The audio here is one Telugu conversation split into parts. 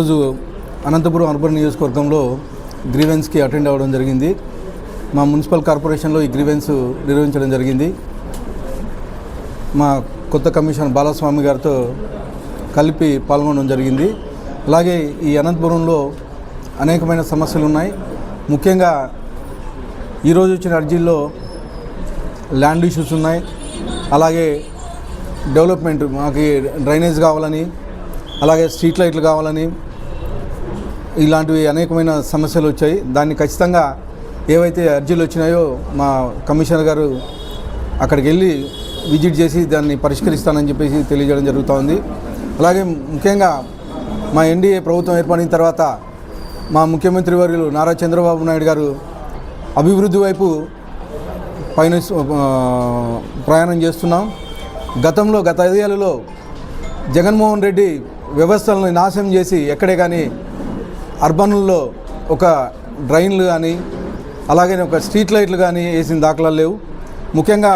ఈరోజు అనంతపురం అర్బన్ నియోజకవర్గంలో గ్రీవెన్స్కి అటెండ్ అవ్వడం జరిగింది. మా మున్సిపల్ కార్పొరేషన్లో ఈ గ్రీవెన్స్ నిర్వహించడం జరిగింది. మా కొత్త కమిషనర్ బాలస్వామి గారితో కలిపి పాల్గొనడం జరిగింది. అలాగే ఈ అనంతపురంలో అనేకమైన సమస్యలు ఉన్నాయి. ముఖ్యంగా ఈరోజు వచ్చిన అర్జీల్లో ల్యాండ్ ఇష్యూస్ ఉన్నాయి. అలాగే డెవలప్మెంట్ మాకు డ్రైనేజ్ కావాలని అలాగే స్ట్రీట్ లైట్లు కావాలని ఇలాంటివి అనేకమైన సమస్యలు వచ్చాయి. దాన్ని ఖచ్చితంగా ఏవైతే అర్జీలు వచ్చినాయో మా కమిషనర్ గారు అక్కడికి వెళ్ళి విజిట్ చేసి దాన్ని పరిష్కరిస్తానని చెప్పేసి తెలియజేయడం జరుగుతోంది. అలాగే ముఖ్యంగా మా ఎన్డీఏ ప్రభుత్వం ఏర్పడిన తర్వాత మా ముఖ్యమంత్రి వర్యులు నారా చంద్రబాబు నాయుడు గారు అభివృద్ధి వైపు పైన ప్రయాణం చేస్తున్నాం. గతంలో గత ఐదేళ్ళలో జగన్మోహన్ రెడ్డి వ్యవస్థలను నాశనం చేసి ఎక్కడే కానీ అర్బన్లో ఒక డ్రైన్లు కానీ అలాగే ఒక స్ట్రీట్ లైట్లు కానీ వేసిన దాఖలాలు లేవు. ముఖ్యంగా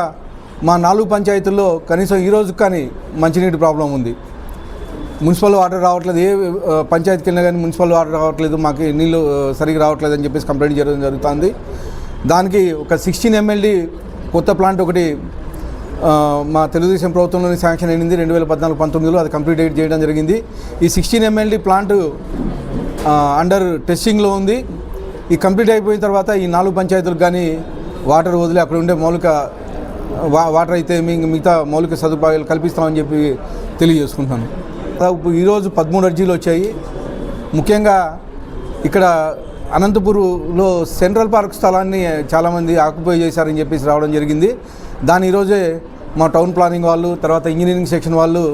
మా నాలుగు పంచాయతీల్లో కనీసం ఈ రోజు కానీ మంచినీటి ప్రాబ్లం ఉంది. మున్సిపల్ వాటర్ రావట్లేదు ఏ పంచాయతీకి వెళ్ళినా కానీ మున్సిపల్ వాటర్ రావట్లేదు మాకు నీళ్ళు సరిగ్గా రావట్లేదు అని చెప్పేసి కంప్లైంట్ చేయడం జరుగుతుంది. దానికి ఒక సిక్స్టీన్ ఎంఎల్డి కొత్త ప్లాంట్ ఒకటి మా తెలుగుదేశం ప్రభుత్వంలోనే శాంక్షన్ అయింది రెండు వేల పద్నాలుగు పంతొమ్మిదిలో అది కంప్లీట్ చేయడం జరిగింది. ఈ సిక్స్టీన్ ఎంఎల్డి ప్లాంట్ అండర్ టెస్టింగ్లో ఉంది. ఈ కంప్లీట్ అయిపోయిన తర్వాత ఈ నాలుగు పంచాయతీలకు కానీ వాటర్ వదిలి అక్కడ ఉండే మౌలిక వాటర్ అయితే మీ మిగతా మౌలిక సదుపాయాలు కల్పిస్తామని చెప్పి తెలియజేసుకుంటాను ఈరోజు పదమూడు అర్జీలు వచ్చాయి. ముఖ్యంగా ఇక్కడ అనంతపూర్లో సెంట్రల్ పార్క్ స్థలాన్ని చాలామంది ఆక్యుపై చేశారని చెప్పేసి రావడం జరిగింది. దాని ఈరోజే మా టౌన్ ప్లానింగ్ వాళ్ళు తర్వాత ఇంజనీరింగ్ సెక్షన్ వాళ్ళు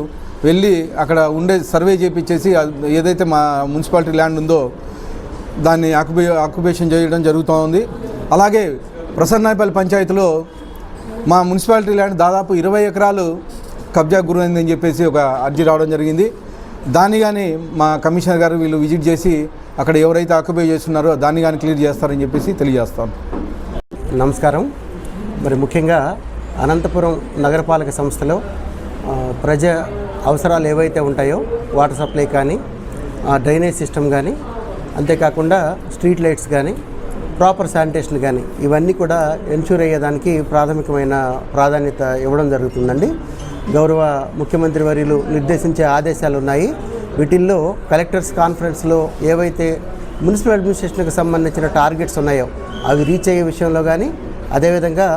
వెళ్ళి అక్కడ ఉండే సర్వే చేపించేసి ఏదైతే మా మున్సిపాలిటీ ల్యాండ్ ఉందో దాన్ని ఆక్యుపే ఆక్యుపేషన్ చేయడం జరుగుతూ ఉంది. అలాగే ప్రసన్నాయపల్లి పంచాయతీలో మా మున్సిపాలిటీ ల్యాండ్ దాదాపు ఇరవై ఎకరాలు కబ్జా గురైందని చెప్పేసి ఒక అర్జీ రావడం జరిగింది. దాన్ని కానీ మా కమిషనర్ గారు వీళ్ళు విజిట్ చేసి అక్కడ ఎవరైతే ఆక్యుపై చేస్తున్నారో దాన్ని కానీ క్లియర్ చేస్తారని చెప్పేసి తెలియజేస్తాను నమస్కారం. మరి ముఖ్యంగా అనంతపురం నగరపాలక సంస్థలో ప్రజా అవసరాలు ఏవైతే ఉంటాయో వాటర్ సప్లై కానీ డ్రైనేజ్ సిస్టమ్ కానీ అంతేకాకుండా స్ట్రీట్ లైట్స్ కానీ ప్రాపర్ శానిటేషన్ కానీ ఇవన్నీ కూడా ఎన్షూర్ అయ్యేదానికి ప్రాథమికమైన ప్రాధాన్యత ఇవ్వడం జరుగుతుందండి. గౌరవ ముఖ్యమంత్రి వర్యులు నిర్దేశించే ఆదేశాలు ఉన్నాయి. వీటిల్లో కలెక్టర్స్ కాన్ఫరెన్స్లో ఏవైతే మున్సిపల్ అడ్మినిస్ట్రేషన్కి సంబంధించిన టార్గెట్స్ ఉన్నాయో అవి రీచ్ అయ్యే విషయంలో కానీ అదేవిధంగా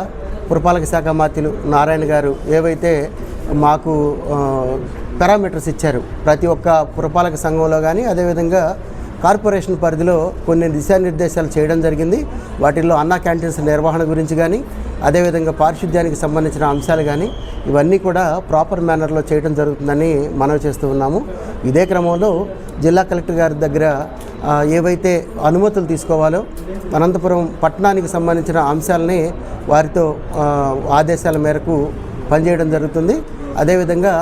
పురపాలక శాఖ మాత్యులు నారాయణ గారు ఏవైతే మాకు పారామీటర్స్ ఇచ్చారు. ప్రతి ఒక్క పురపాలక సంఘంలో కానీ అదేవిధంగా కార్పొరేషన్ పరిధిలో కొన్ని దిశానిర్దేశాలు చేయడం జరిగింది. వాటిల్లో అన్నా క్యాంటీన్స్ నిర్వహణ గురించి కానీ అదేవిధంగా పారిశుద్ధ్యానికి సంబంధించిన అంశాలు కానీ ఇవన్నీ కూడా ప్రాపర్ మేనర్లో చేయడం జరుగుతుందని మనవి చేస్తూ ఉన్నాము. ఇదే క్రమంలో జిల్లా కలెక్టర్ గారి దగ్గర ఏవైతే అనుమతులు తీసుకోవాలో అనంతపురం పట్టణానికి సంబంధించిన అంశాలని వారితో ఆదేశాల మేరకు పనిచేయడం జరుగుతుంది. అదేవిధంగా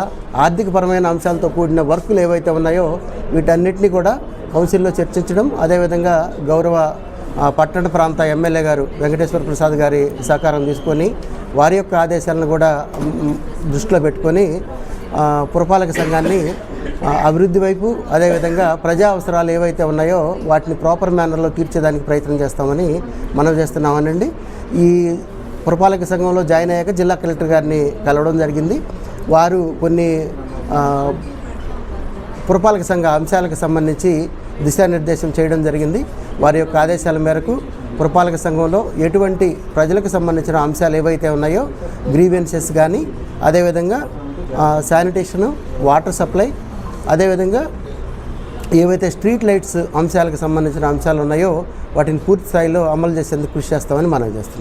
ఆర్థికపరమైన అంశాలతో కూడిన వర్కులు ఏవైతే ఉన్నాయో వీటన్నిటిని కూడా కౌన్సిల్లో చర్చించడం అదేవిధంగా గౌరవ పట్టణ ప్రాంత ఎమ్మెల్యే గారు వెంకటేశ్వర ప్రసాద్ గారి సహకారం తీసుకొని వారి యొక్క ఆదేశాలను కూడా దృష్టిలో పెట్టుకొని పురపాలక సంఘాన్ని అభివృద్ధి వైపు అదేవిధంగా ప్రజా అవసరాలు ఏవైతే ఉన్నాయో వాటిని ప్రాపర్ మేనర్లో తీర్చేదానికి ప్రయత్నం చేస్తామని మనం చేస్తున్నామనండి. ఈ పురపాలక సంఘంలో జాయిన్ అయ్యాక జిల్లా కలెక్టర్ గారిని కలవడం జరిగింది. వారు కొన్ని పురపాలక సంఘ అంశాలకు సంబంధించి దిశానిర్దేశం చేయడం జరిగింది. వారి యొక్క ఆదేశాల మేరకు పురపాలక సంఘంలో ఎటువంటి ప్రజలకు సంబంధించిన అంశాలు ఏవైతే ఉన్నాయో గ్రీవెన్సెస్ కానీ అదేవిధంగా శానిటేషను వాటర్ సప్లై అదేవిధంగా ఏవైతే స్ట్రీట్ లైట్స్ అంశాలకు సంబంధించిన అంశాలు ఉన్నాయో వాటిని పూర్తి స్థాయిలో అమలు చేసేందుకు కృషి చేస్తామని మనం చేస్తున్నాం.